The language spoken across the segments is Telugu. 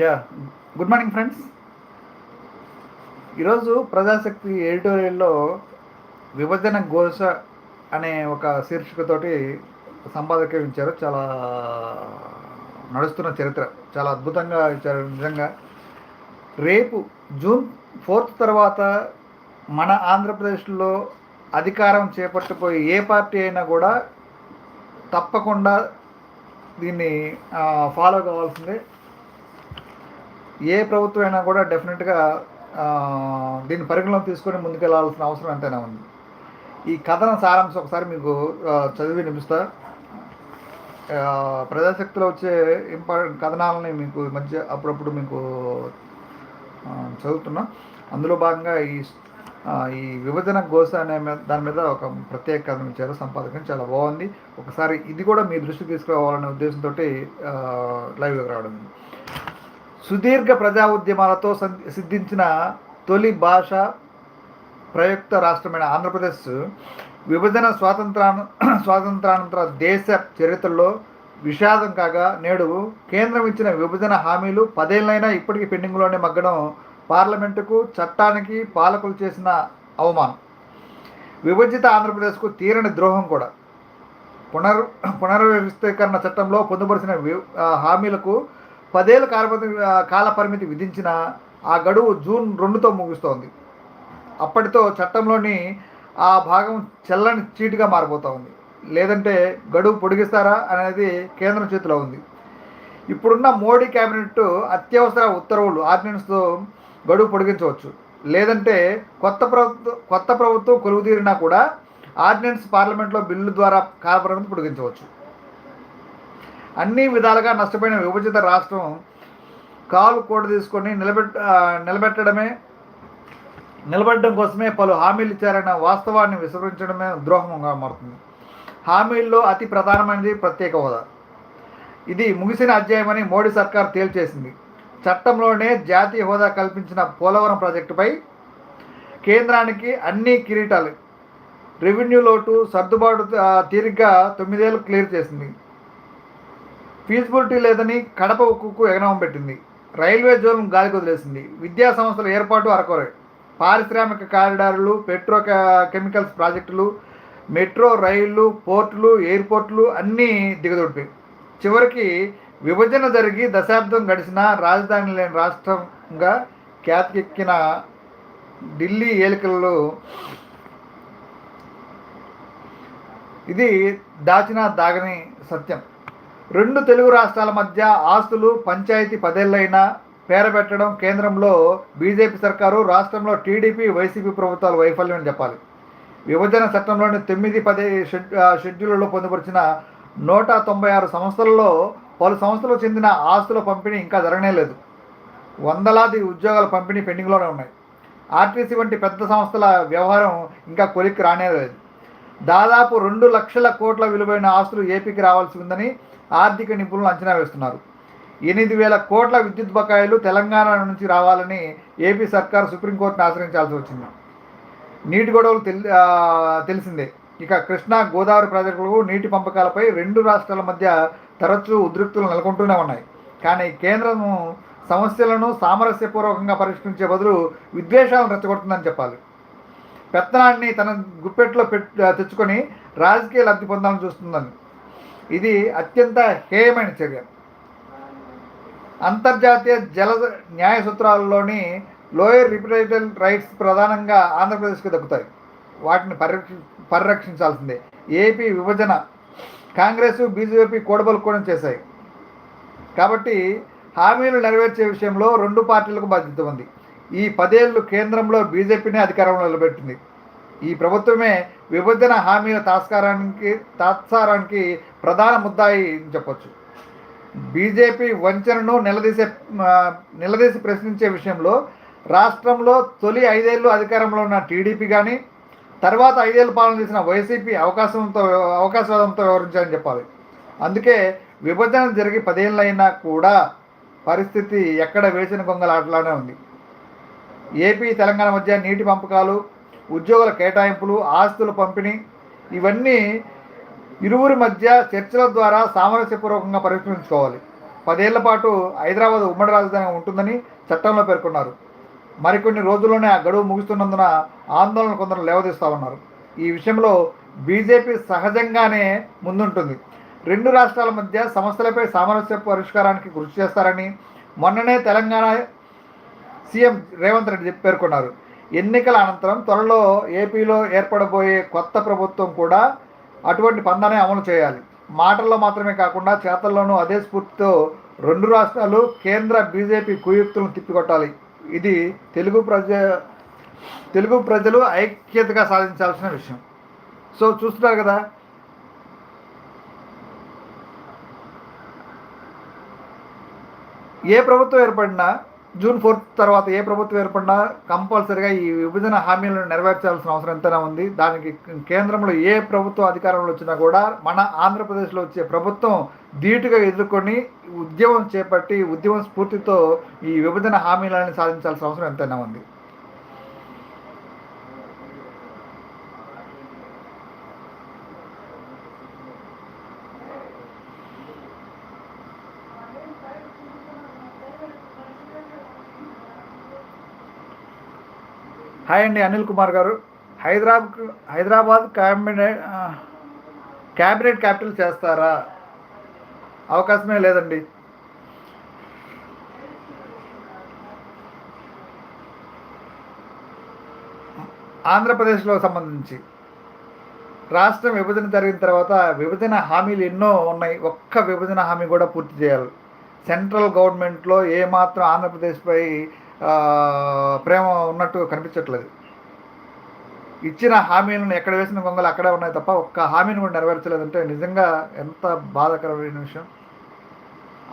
Yeah good morning friends. ఈరోజు ప్రజాశక్తి ఎడిటోరియల్లో విభజన ఘోష అనే ఒక శీర్షికతోటి సంపాదక ఇచ్చారు చాలా నడుస్తున్న చరిత్ర. చాలా అద్భుతంగా ఇచ్చారు నిజంగా రేపు జూన్ ఫోర్త్ తర్వాత మన ఆంధ్రప్రదేశ్లో అధికారం చేపట్టబోయే ఏ పార్టీ అయినా కూడా తప్పకుండా దీన్ని ఫాలో కావాల్సిందే. ఏ ప్రభుత్వం అయినా కూడా డెఫినెట్గా దీన్ని పరిగణలోకి తీసుకొని ముందుకెళ్ళాల్సిన అవసరం ఎంతైనా ఉంది. ఈ కథన సారాంశం ఒకసారి మీకు చదివి వినిపిస్తా. ప్రజాశక్తిలో వచ్చే ఇంపార్టెంట్ కథనాలని మీకు మధ్య అప్పుడప్పుడు మీకు చదువుతున్నా. అందులో భాగంగా ఈ ఈ విభజన గోస అనే దాని మీద ఒక ప్రత్యేక కథనం ఇచ్చారు సంపాదకం చాలా బాగుంది. ఒకసారి ఇది కూడా మీ దృష్టికి తీసుకురావాలనే ఉద్దేశంతో లైవ్లోకి రావడం. సుదీర్ఘ ప్రజా ఉద్యమాలతో సిద్ధించిన తొలి భాష ప్రయుక్త రాష్ట్రమైన ఆంధ్రప్రదేశ్. విభజన స్వాతంత్రాను స్వాతంత్రానంతర దేశ చరిత్రలో విషాదం కాగా నేడు కేంద్రం ఇచ్చిన విభజన హామీలు పదేళ్ళైనా ఇప్పటికీ పెండింగ్లోనే మగ్గడం పార్లమెంటుకు చట్టానికి పాలకులు చేసిన అవమానం. విభజిత ఆంధ్రప్రదేశ్కు తీరని ద్రోహం కూడా. పునర్ పునర్వ్యవస్థీకరణ చట్టంలో పొందుపరిచిన వి- హామీలకు పదేళ్ళ కాలపరిమితి కాల పరిమితి విధించిన ఆ గడువు జూన్ రెండుతో ముగుస్తోంది. అప్పటితో చట్టంలోని ఆ భాగం చెల్లని చీటుగా మారిపోతూ ఉంది. లేదంటే గడువు పొడిగిస్తారా అనేది కేంద్రం చేతిలో ఉంది. ఇప్పుడున్న మోడీ క్యాబినెట్ అత్యవసర ఉత్తర్వులు ఆర్డినెన్స్తో గడువు పొడిగించవచ్చు. లేదంటే కొత్త ప్రభుత్వం కొత్త ప్రభుత్వం కొలువుదీరినా కూడా ఆర్డినెన్స్ పార్లమెంట్లో బిల్లు ద్వారా కాలపరిమితి పొడిగించవచ్చు. అన్ని విధాలుగా నష్టపోయిన విభజిత రాష్ట్రం కాలు కూడ తీసుకొని నిలబెట్ నిలబెట్టడమే నిలబడడం కోసమే పలు హామీలు ఇచ్చారన్న వాస్తవాన్ని విస్మరించడమే ద్రోహంగా మారుతుంది. హామీల్లో అతి ప్రధానమైనది ప్రత్యేక హోదా. ఇది ముగిసిన అధ్యాయమని మోడీ సర్కార్ తేల్చేసింది. చట్టంలోనే జాతీయ హోదా కల్పించిన పోలవరం ప్రాజెక్టుపై కేంద్రానికి అన్ని కిరీటాలు రెవెన్యూ లోటు సర్దుబాటు తీరిగ్గా తొమ్మిదేళ్ళు క్లియర్ చేసింది. ఫీజిబిలిటీ లేదని కడప ఉక్కుకు ఎగనవం పెట్టింది. రైల్వే జోన్ గాలికి వదిలేసింది. విద్యా సంస్థల ఏర్పాటు అరకొరే. పారిశ్రామిక కారిడార్లు పెట్రో కెమికల్స్ ప్రాజెక్టులు మెట్రో రైళ్ళు పోర్టులు ఎయిర్పోర్టులు అన్నీ దిగదొడిపాయి. చివరికి విభజన జరిగి దశాబ్దం గడిచిన రాజధాని లేని రాష్ట్రంగా ఖ్యాతికెక్కిన ఢిల్లీ ఏలికలలో ఇది దాచిన దాగని సత్యం. రెండు తెలుగు రాష్ట్రాల మధ్య ఆస్తులు పంచాయతీ పదేళ్ళైనా పేరబెట్టడం కేంద్రంలో బీజేపీ సర్కారు రాష్ట్రంలో టీడీపీ వైసీపీ ప్రభుత్వాల వైఫల్యం అని చెప్పాలి. విభజన చట్టంలోని తొమ్మిది పది షెడ్ షెడ్యూళ్ళలో పొందుపరిచిన నూట తొంభై ఆరు సంస్థలలో పలు సంస్థలకు చెందిన ఆస్తుల పంపిణీ ఇంకా జరగనే లేదు. వందలాది ఉద్యోగాల పంపిణీ పెండింగ్లోనే ఉన్నాయి. ఆర్టీసీ వంటి పెద్ద సంస్థల వ్యవహారం ఇంకా కొలిక్కి రానే లేదు. దాదాపు రెండు లక్షల కోట్ల విలువైన ఆస్తులు ఏపీకి రావాల్సి ఉందని ఆర్థిక నిపుణులు అంచనా వేస్తున్నారు. ఎనిమిది వేల కోట్ల విద్యుత్ బకాయిలు తెలంగాణ నుంచి రావాలని ఏపీ సర్కార్ సుప్రీంకోర్టును ఆశ్రయించాల్సి వచ్చింది. నీటి గొడవలు తెలి తెలిసిందే. ఇక కృష్ణా గోదావరి ప్రాజెక్టులకు నీటి పంపకాలపై రెండు రాష్ట్రాల మధ్య తరచూ ఉద్రిక్తులు నెలకొంటూనే ఉన్నాయి. కానీ కేంద్రం సమస్యలను సామరస్యపూర్వకంగా పరిష్కరించే బదులు విద్వేషాలను రెచ్చగొడుతుందని చెప్పాలి. పెత్తనాన్ని తన గుప్పెట్లో పెట్ తెచ్చుకొని రాజకీయ లబ్ధి పొందాలని చూస్తుందని. ఇది అత్యంత హేయమైన చర్య. అంతర్జాతీయ జల న్యాయ సూత్రాల్లోని లోయర్ రిప్రజెంటేటివ్ రైట్స్ ప్రధానంగా ఆంధ్రప్రదేశ్కి దక్కుతాయి. వాటిని పరిరక్షి పరిరక్షించాల్సిందే. ఏపీ విభజన కాంగ్రెస్ బీజేపీ కూడబలుకోవడం చేశాయి. కాబట్టి హామీలు నెరవేర్చే విషయంలో రెండు పార్టీలకు బాధ్యత ఉంది. ఈ పదేళ్ళు కేంద్రంలో బీజేపీనే అధికారంలో నిలబెట్టింది. ఈ ప్రభుత్వమే విభజన హామీల తాస్కారానికి తాత్సారానికి ప్రధాన ముద్దాయి అని చెప్పొచ్చు. బీజేపీ వంచనను నిలదీసే నిలదీసి ప్రశ్నించే విషయంలో రాష్ట్రంలో తొలి ఐదేళ్ళు అధికారంలో ఉన్న టీడీపీ కానీ తర్వాత ఐదేళ్ళు పాలన చేసిన వైసీపీ అవకాశంతో అవకాశవాదంతో వ్యవహరించాలని చెప్పాలి. అందుకే విభజన జరిగి పదేళ్ళైనా కూడా పరిస్థితి ఎక్కడ వేసిన గొంగలాటలానే ఉంది. ఏపీ తెలంగాణ మధ్య నీటి పంపకాలు ఉద్యోగుల కేటాయింపులు ఆస్తుల పంపిణీ ఇవన్నీ ఇరువురి మధ్య చర్చల ద్వారా సామరస్యపూర్వకంగా పరిష్కరించుకోవాలి. పదేళ్ళ పాటు హైదరాబాద్ ఉమ్మడి రాజధాని ఉంటుందని చట్టంలో పేర్కొన్నారు. మరికొన్ని రోజుల్లోనే ఆ గడువు ముగుస్తున్నందున ఆందోళన కొందరు లేవదీస్తా ఉన్నారు. ఈ విషయంలో బీజేపీ సహజంగానే ముందుంటుంది. రెండు రాష్ట్రాల మధ్య సమస్యలపై సామరస్య పరిష్కారానికి కృషి చేస్తారని మొన్ననే తెలంగాణ సీఎం రేవంత్ రెడ్డి పేర్కొన్నారు. ఎన్నికల అనంతరం త్వరలో ఏపీలో ఏర్పడబోయే కొత్త ప్రభుత్వం కూడా అటువంటి పందాన్ని అమలు చేయాలి. మాటల్లో మాత్రమే కాకుండా చేతల్లోనూ అదే స్ఫూర్తితో రెండు రాష్ట్రాలు కేంద్ర బీజేపీ కుయుక్తులను తిప్పికొట్టాలి. ఇది తెలుగు ప్రజ తెలుగు ప్రజలు ఐక్యతగా సాధించాల్సిన విషయం. సో చూస్తున్నారు కదా? ఏ ప్రభుత్వం ఏర్పడినా జూన్ ఫోర్త్ తర్వాత ఏ ప్రభుత్వం ఏర్పడినా కంపల్సరిగా ఈ విభజన హామీలను నెరవేర్చాల్సిన అవసరం ఎంతైనా ఉంది. దానికి కేంద్రంలో ఏ ప్రభుత్వం అధికారంలో వచ్చినా కూడా మన ఆంధ్రప్రదేశ్లో వచ్చే ప్రభుత్వం ధీటుగా ఎదుర్కొని ఉద్యమం చేపట్టి ఉద్యమం స్ఫూర్తితో ఈ విభజన హామీలను సాధించాల్సిన అవసరం ఎంతైనా ఉంది. హాయ్ అండి అనిల్ కుమార్ గారు. Hyderabad Hyderabad cabinet cabinet capital చేస్తారా? అవకాశమే లేదండి. ఆంధ్రప్రదేశ్లో సంబంధించి రాష్ట్రం విభజన జరిగిన తర్వాత విభజన హామీలు ఎన్నో ఉన్నాయి. ఒక్క విభజన హామీ కూడా పూర్తి చేయాలి. సెంట్రల్ గవర్నమెంట్లో ఏమాత్రం ఆంధ్రప్రదేశ్పై ప్రేమ ఉన్నట్టు కనిపించట్లేదు. ఇచ్చిన హామీలను ఎక్కడ వేసిన గొంగలు అక్కడే ఉన్నాయి తప్ప ఒక్క హామీని కూడా నెరవేర్చలేదంటే నిజంగా ఎంత బాధాకరమైన విషయం.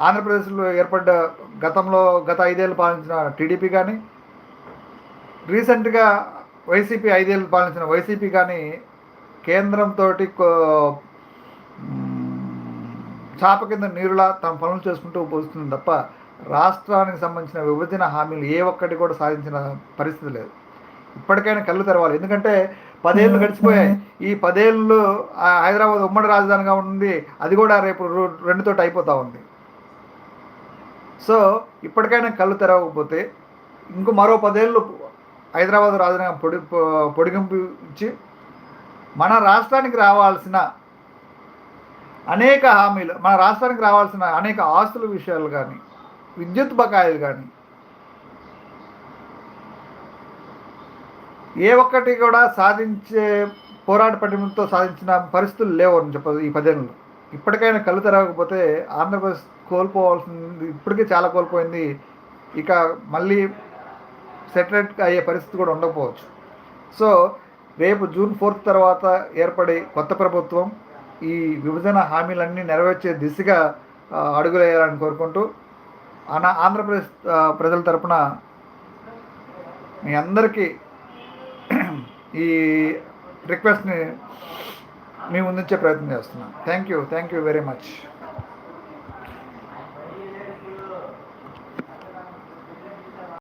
ఆంధ్రప్రదేశ్లో ఏర్పడ్డ గతంలో గత ఐదేళ్ళు పాలించిన టీడీపీ కానీ రీసెంట్గా వైసీపీ ఐదేళ్ళు పాలించిన వైసీపీ కానీ కేంద్రంతో చాప కింద నీరులా తమ పనులు చేసుకుంటూ పోస్తుంది తప్ప రాష్ట్రానికి సంబంధించిన విభజన హామీలు ఏ ఒక్కటి కూడా సాధించిన పరిస్థితి లేదు. ఇప్పటికైనా కళ్ళు తెరవాలి. ఎందుకంటే పదేళ్ళు గడిచిపోయాయి. ఈ పదేళ్ళు హైదరాబాద్ ఉమ్మడి రాజధానిగా ఉంది. అది కూడా రేపు రు- రెండుతోటి అయిపోతూ ఉంది. సో ఇప్పటికైనా కళ్ళు తెరవకపోతే ఇంకో మరో పదేళ్ళు హైదరాబాద్ రాజధాని పొడి పొడిగింపు ఇచ్చి మన రాష్ట్రానికి రావాల్సిన అనేక హామీలు మన రాష్ట్రానికి రావాల్సిన అనేక ఆస్తుల విషయాలు కానీ విద్యుత్ బకాయిలు కానీ ఏ ఒక్కటి కూడా సాధించే పోరాట పటిమతో సాధించిన పరిస్థితులు లేవు అని చెప్పదు ఈ పదేళ్ళు ఇప్పటికైనా కళ్ళు తెరవకపోతే ఆంధ్రప్రదేశ్ కోల్పోవాల్సింది ఇప్పటికే చాలా కోల్పోయింది. ఇక మళ్ళీ సెటిలైట్ అయ్యే పరిస్థితి కూడా ఉండకపోవచ్చు. సో రేపు జూన్ ఫోర్త్ తర్వాత ఏర్పడే కొత్త ప్రభుత్వం ఈ విభజన హామీలన్నీ నెరవేర్చే దిశగా అడుగులేయాలని కోరుకుంటూ అనా ఆంధ్రప్రదేశ్ ప్రజల తరపున మీ అందరికీ ఈ రిక్వెస్ట్ని మీ ముందుంచే ప్రయత్నం చేస్తున్నాను. Thank you thank you very much